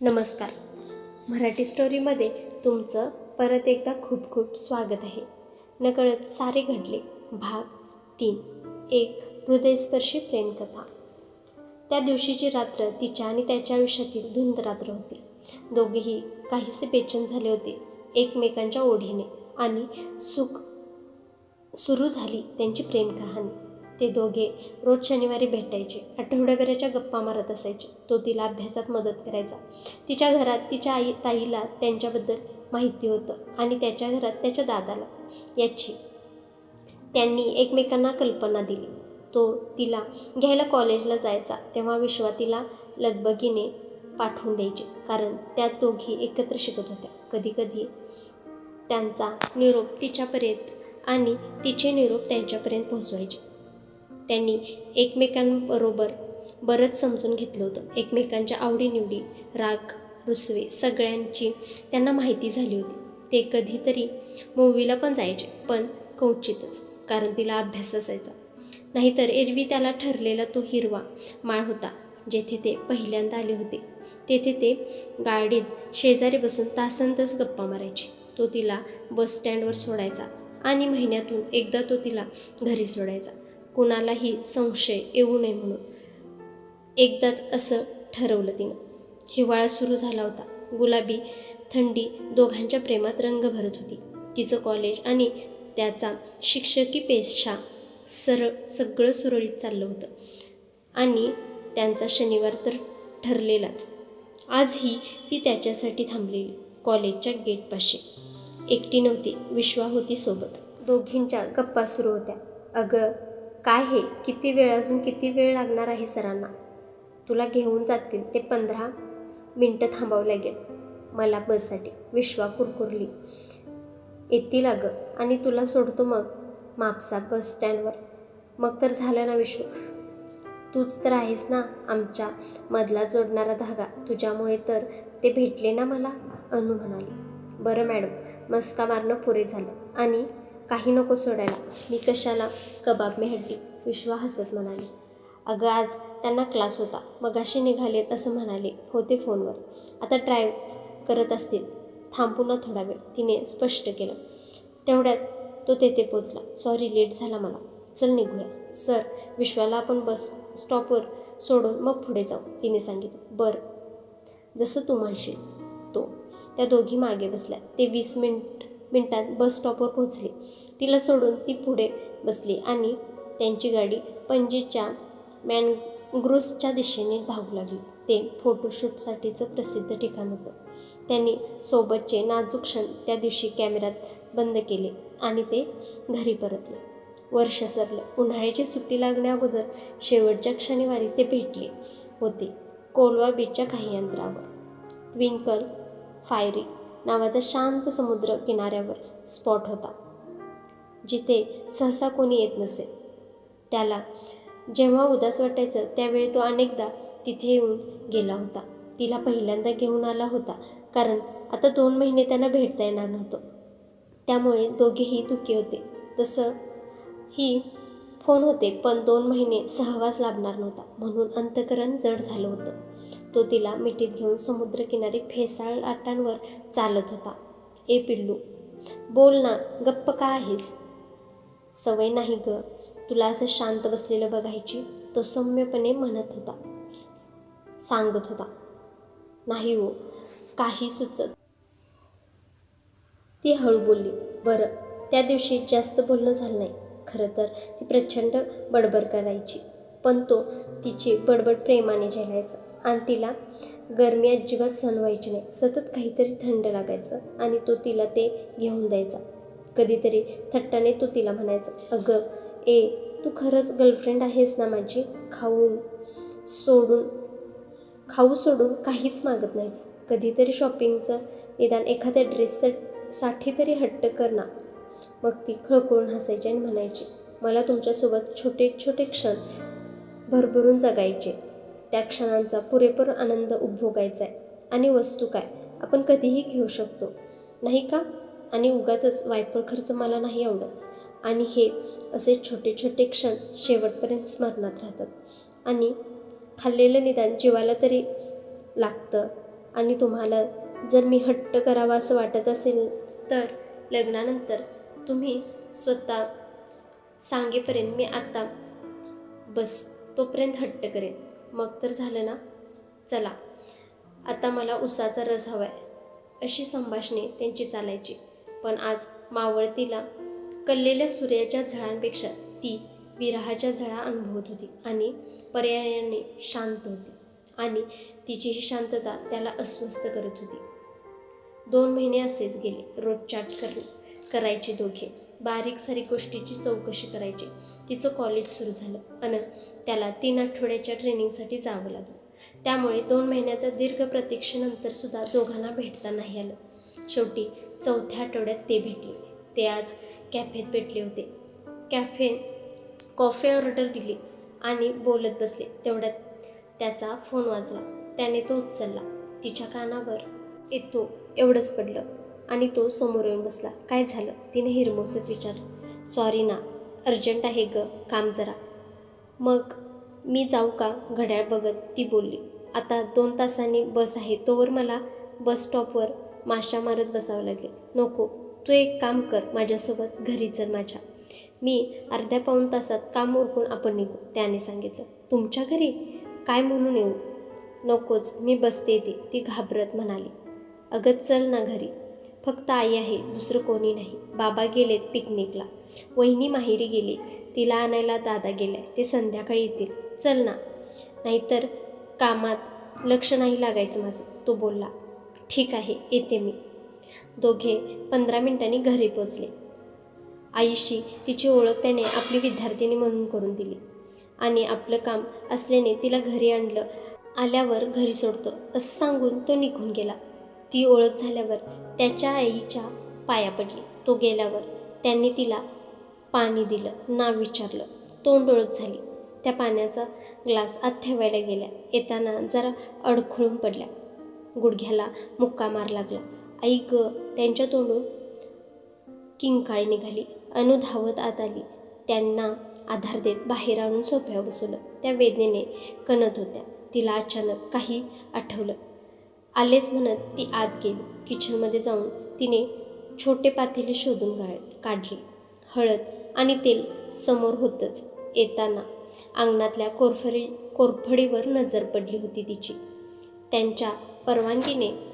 नमस्कार. मराठी स्टोरीमध्ये तुमचं परत एकदा खूप खूप स्वागत आहे. नकळत सारे घडले. भाग तीन. एक हृदयस्पर्शी प्रेमकथा. त्या दिवशीची रात्र तिच्या आणि त्याच्या आयुष्यातील धुंद रात्र होती. दोघेही काहीसे बेचन झाले होते एकमेकांच्या ओढीने. आणि सुख सुरू झाली त्यांची प्रेम कहाणी ते दोघे रोज शनिवारी भेटायचे. आठवड्याभराच्या गप्पा मारत असायचे. तो तिला अभ्यासात मदत करायचा. तिच्या घरात तिच्या आई ताईला त्यांच्याबद्दल माहिती होतं आणि त्याच्या घरात त्याच्या दादाला. याची त्यांनी एकमेकांना कल्पना दिली. तो तिला घ्यायला कॉलेजला जायचा तेव्हा विश्वा तिला लगबगीने पाठवून द्यायचे. कारण त्या दोघी एकत्र शिकत होत्या. कधीकधी त्यांचा निरोप तिच्यापर्यंत आणि तिचे निरोप त्यांच्यापर्यंत पोहोचवायचे. त्यांनी एकमेकांबरोबर बरंच समजून घेतलं होतं. एकमेकांच्या आवडीनिवडी राग रुसवे सगळ्यांची त्यांना माहिती झाली होती. ते कधीतरी मूवीला पण जायचे पण कवचितच कारण तिला अभ्यास असायचा. नाहीतर एरवी त्याला ठरलेला तो हिरवा माळ होता जेथे ते पहिल्यांदा आले होते. तेथे ते गाडीत शेजारी बसून तासांतच गप्पा मारायचे. तो तिला बस स्टँडवर सोडायचा आणि महिन्यातून एकदा तो तिला घरी सोडायचा. कुणालाही संशय येऊ नये म्हणून. एकदाच असं ठरवलं तिनं. हिवाळा सुरू झाला होता. गुलाबी थंडी दोघांच्या प्रेमात रंग भरत होती. तिचं कॉलेज आणि त्याचा शिक्षकी पेशा सरळ सगळं सुरळीत चाललं होतं. आणि त्यांचा शनिवार तर ठरलेलाच. आजही ती त्याच्यासाठी थांबलेली कॉलेजच्या गेटपाशी. एकटी नव्हती विश्वा होती सोबत. दोघींच्या गप्पा सुरू होत्या. अगं काय हे? किती वेळ अजून किती वेळ लागणार आहे सरांना? तुला घेऊन जातील ते पंधरा मिनटं थांबावं लागेल. मला बससाठी. विश्वा कुरकुरली. येतील अगं. आणि तुला सोडतो मग. मापसा बस स्टँडवर. मग तर झालं ना विश्व. तूच तर आहेस ना आमच्या मधला जोडणारा धागा. तुझ्यामुळे तर ते भेटले ना मला? अनु म्हणाली. बरं मॅडम. मस्का मारणं पुरे झालं. आणि काही नको सोडायला. मी कशाला कबाब मेहडली विश्वा हसत म्हणाली. अगं आज त्यांना क्लास होता. मगाशी निघालेत असं म्हणाले होते फोनवर. आता ड्राईव्ह करत असतील. थांबू ना थोडा वेळ. तिने स्पष्ट केलं. तेवढ्यात तो तेथे पोचला. सॉरी लेट झाला मला. चल निघूया. सर विश्वाला आपण बस स्टॉपवर सोडून मग पुढे जाऊ तिने सांगितलं. बरं. जसं तू म्हणशील. तो. त्या दोघी मागे बसल्या. ते वीस मिनिट मिनिटात बस स्टॉपवर पोहोचली. तिला सोडून ती पुढे बसली आणि त्यांची गाडी पणजीच्या मॅनग्रोसच्या दिशेने धावू लागली. ते फोटोशूटसाठीचं प्रसिद्ध ठिकाण होतं. त्यांनी सोबतचे नाजूक क्षण त्या दिवशी कॅमेऱ्यात बंद केले आणि ते घरी परतले. वर्ष सरलं. उन्हाळ्याची सुट्टी लागण्याअगोदर शेवटच्या शनिवारी ते भेटले होते. कोलवा बीचच्या काही अंतरावर ट्विंकल फायरी नावाचा शांत समुद्र किनाऱ्यावर स्पॉट होता. जिथे सहसा कोणी येत नसे. त्याला जेव्हा उदास वाटायचं त्यावेळी तो अनेकदा तिथे येऊन गेला होता. तिला पहिल्यांदा घेऊन आला होता कारण आता दोन महिने त्यांना भेटता येणार नव्हतं. त्यामुळे दोघेही दुःखी होते. तसं ही फोन होते पण दोन महिने सहवास लाभणार नव्हता म्हणून अंतकरण जड झालं होतं. तो तिला मिठीत घेऊन समुद्रकिनारी फेसाळ लाटांवर चालत होता. ए पिल्लू बोल ना गप्प का आहेस? सवय नाही ग. तुला असं शांत बसलेलं बघायची तो सौम्यपणे म्हणत होता. सांगत होता. नाही हो काही सुचत. ती हळू बोलली. बरं त्या दिवशी जास्त बोलणं झालं नाही. खरं तर ती प्रचंड बडबड करायची. पण तो तिची बडबड प्रेमाने झेलायचा. आणि तिला गरमी अजिबात सहन व्हायची नाही. सतत काहीतरी थंड लागायचं आणि तो तिला ते घेऊन द्यायचा. कधीतरी थट्टाने तो तिला म्हणायचा अगं ए तू खरंच गर्लफ्रेंड आहेस ना माझी? खाऊन सोडून खाऊ सोडून काहीच मागत नाहीस. कधीतरी शॉपिंगचं निदान एखाद्या ड्रेससाठी तरी हट्ट कर ना. मग ती खळखळून हसायची आणि म्हणायची मला तुमच्यासोबत छोटे छोटे क्षण भरभरून जगायचे. त्या क्षणांचा पुरेपूर आनंद उपभोगायचा आहे. आणि वस्तू काय? आपण कधीही घेऊ शकतो. नाही का? आणि उगाचच वायफळ खर्च मला नाही आवडत. आणि हे असे छोटे छोटे क्षण शेवटपर्यंत स्मरणात राहतात. आणि खाल्लेलं निदान जीवाला तरी लागतं. आणि तुम्हाला जर मी हट्ट करावा असं वाटत असेल तर लग्नानंतर तुम्ही स्वतः सांगेपर्यंत मी आत्ता बस तोपर्यंत हट्ट करेन. मग तर झालं ना. चला आता मला उसाचा रस हवा आहे अशी संभाषणे त्यांची चालायची. पण आज मावळतीला कल्लेल्या सूर्याच्या झळांपेक्षा ती विरहाच्या झळा अनुभवत होती आणि पर्यायाने शांत होती आणि तिची ही शांतता त्याला अस्वस्थ करत होती. दोन महिने असेच गेले रोज चॅट कर करायचे दोघे. बारीक सारीक गोष्टीची चौकशी करायची. तिचं कॉलेज सुरू झालं आणि त्याला तीन आठवड्याच्या ट्रेनिंगसाठी जावं लागलं. त्यामुळे दोन महिन्याच्या दीर्घ प्रतीक्षेनंतर सुद्धा दोघांना भेटता नाही आलं. शेवटी चौथ्या आठवड्यात ते भेटले. ते आज कॅफेत भेटले होते. कॅफे कॉफी ऑर्डर दिली आणि बोलत बसले. तेवढ्यात त्याचा फोन वाजला. त्याने तो उचलला. तिच्या कानावर येतो एवढंच पडलं आणि तो समोर येऊन बसला. काय झालं? तिने हिरमोसत विचारलं. सॉरी ना. अर्जंट आहे ग काम जरा. मग मी जाऊ का? घड्याळ बघत ती बोलली. आता दोन तासांनी बस आहे तोवर मला बस स्टॉपवर माशा मारत बसावं लागेल. नको तू एक काम कर माझ्यासोबत घरी चल माझ्या. मी अर्ध्या पाऊण तासात काम उरकून आपण निघू त्याने सांगितलं. तुमच्या घरी? काय म्हणून येऊ? नकोच मी बसते येते ती घाबरत म्हणाली. अगं चल ना घरी. फक्त आई आहे दुसरं कोणी नाही. बाबा गेलेत पिकनिकला. वहिनी माहेरी गेली. तिला आणायला दादा गेलाय ते संध्याकाळी येतील. चल ना. नाहीतर कामात लक्ष नाही लागायचं माझं तो बोलला. ठीक आहे येते मी. दोघे पंधरा मिनिटांनी घरी पोचले. आईशी तिची ओळख त्याने आपली विद्यार्थिनी म्हणून करून दिली. आणि आपलं काम असल्याने तिला घरी आणलं. आल्यावर घरी सोडतो. असं सांगून तो निघून गेला. ती ओळख झाल्यावर त्याच्या आईच्या पाया पडली. तो गेल्यावर त्यांनी तिला पाणी दिलं नाव विचारलं. तोंड ओळख झाली. त्या पाण्याचा ग्लास आत ठेवायला गेल्या. येताना जरा अडखळून पडल्या. गुडघ्याला मुक्का मार लागला. आई ग त्यांच्या तोंडून किंकाळी निघाली. अनु धावत आत आली. त्यांना आधार देत बाहेर आणून सोप्या बसवलं. त्या वेदनेने कणत होत्या. तिला अचानक काही आठवलं. आलेच म्हणत ती आत गेली. किचनमध्ये जाऊन तिने छोटे पातेले शोधून गा काढले. हळद आणि तेल समोर होतंच. येताना अंगणातल्या कोरफडी कोरफडीवर नजर पडली होती तिची. त्यांच्या परवानगीने